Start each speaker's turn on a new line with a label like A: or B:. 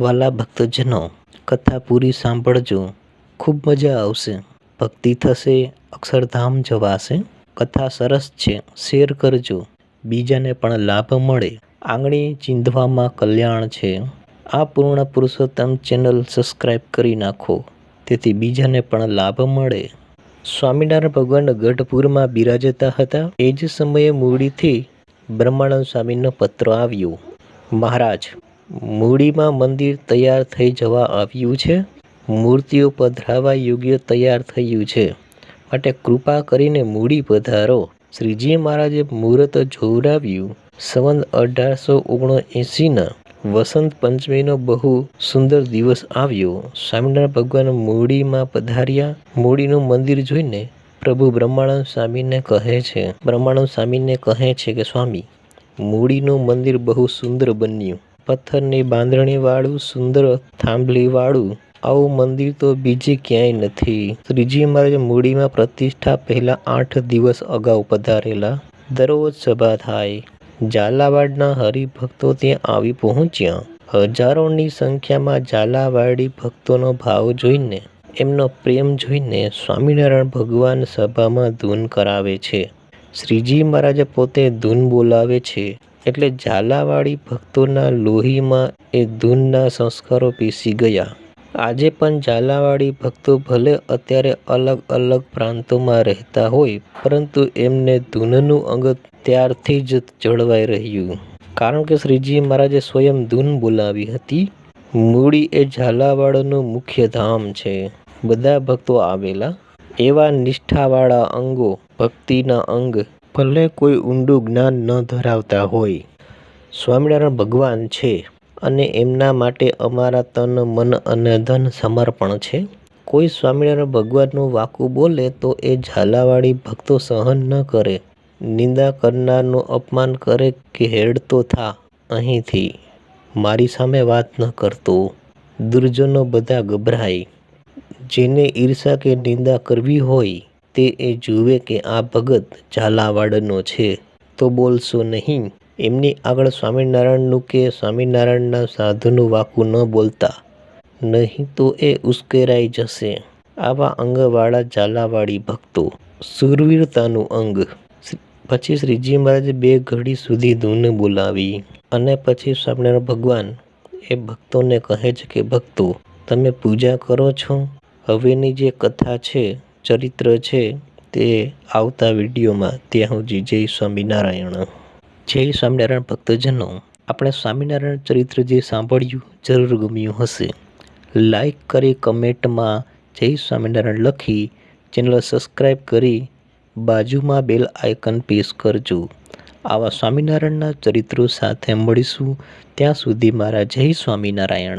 A: વાલા ભક્તજનો કથા પૂરી સાંભળજો. ખૂબ મજા આવશે. ભક્તિ થશે, અક્ષરધામ જવાશે. કથા સરસ છે, શેર કરજો. બીજાને પણ લાભ મળે. આંગળી ચીંધવામાં કલ્યાણ છે. આ પૂર્ણ પુરુષોત્તમ ચેનલ સબસ્ક્રાઈબ કરી નાખો. તેથી બીજાને પણ લાભ મળે. સ્વામિનારાયણ ભગવાન ગઢપુરમાં બિરાજતા હતા. એ જ સમયે મૂડીથી બ્રહ્માનંદ સ્વામીનો પત્ર આવ્યો. મહારાજ મૂડીમાં મંદિર તૈયાર થઈ જવા આવ્યું છે. મૂર્તિઓ પધરાવા યોગ્ય તૈયાર થયું છે. માટે કૃપા કરીને મૂડી પધારો. શ્રીજી મહારાજે મુહૂર્ત જોવડાવ્યું. સંવંત અઢારસો ઓગણએંસીના વસંત પંચમીનો બહુ સુંદર દિવસ આવ્યો. સ્વામિનારાયણ ભગવાન મૂડીમાં પધાર્યા. મૂડીનું મંદિર જોઈને પ્રભુ બ્રહ્માનંદ સ્વામીને કહે છે. બ્રહ્માનંદ સ્વામીને કહે છે કે, સ્વામી, મૂડીનું મંદિર બહુ સુંદર બન્યું. પથ્થરની બાંધણીવાળું, સુંદર થાંભલીવાળું. આવું મંદિર તો બીજે ક્યાંય નથી. શ્રીજી મહારાજ મૂડીમાં પ્રતિષ્ઠા પહેલા આઠ દિવસ અગાઉ પધારેલા. દરરોજ સભા થાય. ઝાલાવાડના હરિભક્તો ત્યાં આવી પહોંચ્યા. હજારોની સંખ્યામાં ઝાલાવાડી ભક્તોનો ભાવ જોઈને, એમનો પ્રેમ જોઈને સ્વામિનારાયણ ભગવાન સભામાં ધૂન કરાવે છે. શ્રીજી મહારાજે પોતે ધૂન બોલાવે છે. એટલે ઝાલાવાડી ભક્તોના લોહીમાં એ ધૂનના સંસ્કારો પીસી ગયા. આજે પણ ઝાલાવાડી ભક્તો ભલે અત્યારે અલગ અલગ પ્રાંતોમાં રહેતા હોય, પરંતુ એમને ધૂનનું અંગ ત્યારથી જ જળવાઈ રહ્યું. કારણ કે શ્રીજી મહારાજે સ્વયં ધૂન બોલાવી હતી. મૂડી એ ઝાલાવાડનું મુખ્ય ધામ છે. બધા ભક્તો આવેલા. એવા નિષ્ઠાવાળા અંગો ભક્તિના અંગ ભલે કોઈ ઊંડું જ્ઞાન ન ધરાવતા હોય. સ્વામિનારાયણ ભગવાન છે અને એમના માટે અમારા તન, મન અને ધન સમર્પણ છે. કોઈ સ્વામિનારાયણ ભગવાનનું વાકું બોલે તો એ ઝાલાવાળી ભક્તો સહન ન કરે. નિંદા કરનારનું અપમાન કરે કે હેડતો થા અહીંથી. મારી સામે વાત ન કરતો. દુર્જનો બધા ગભરાય. જેને ઈર્ષા કે નિંદા કરવી હોય તે એ જુએ કે આ ભગત ઝાલાવાડનો છે. તો બોલશો નહીં. એમની આગળ સ્વામિનારાયણનું કે સ્વામિનારાયણના સાધુનું વાકું ન બોલતા? નહીં તો એ ઉશ્કેરાઈ જશે. આવા અંગવાળા ઝાલાવાળી ભક્તો. સુરવીરતાનું અંગ. પછી શ્રીજી મહારાજે બે ઘડી સુધી ધૂન બોલાવી. અને પછી સ્વામિનારાયણ ભગવાન એ ભક્તોને કહે છે કે, ભક્તો, તમે પૂજા કરો છો? હવેની જે કથા છે ચરિત્ર છે તે આવતા વિડીયોમાં ત્યાં સુધી જય સ્વામિનારાયણ. જય સ્વામિનારાયણ ભક્તજનો, આપણે સ્વામિનારાયણ ચરિત્ર જે સાંભળ્યું જરૂર ગમ્યું હશે. લાઈક કરી કમેન્ટમાં જય સ્વામિનારાયણ લખી ચેનલ સબસ્ક્રાઈબ કરી, બાજુમાં બેલ આઇકન પ્રેસ કરજો. આવા સ્વામિનારાયણના ચરિત્રો સાથે મળીશું. ત્યાં સુધી મારા જય સ્વામિનારાયણ.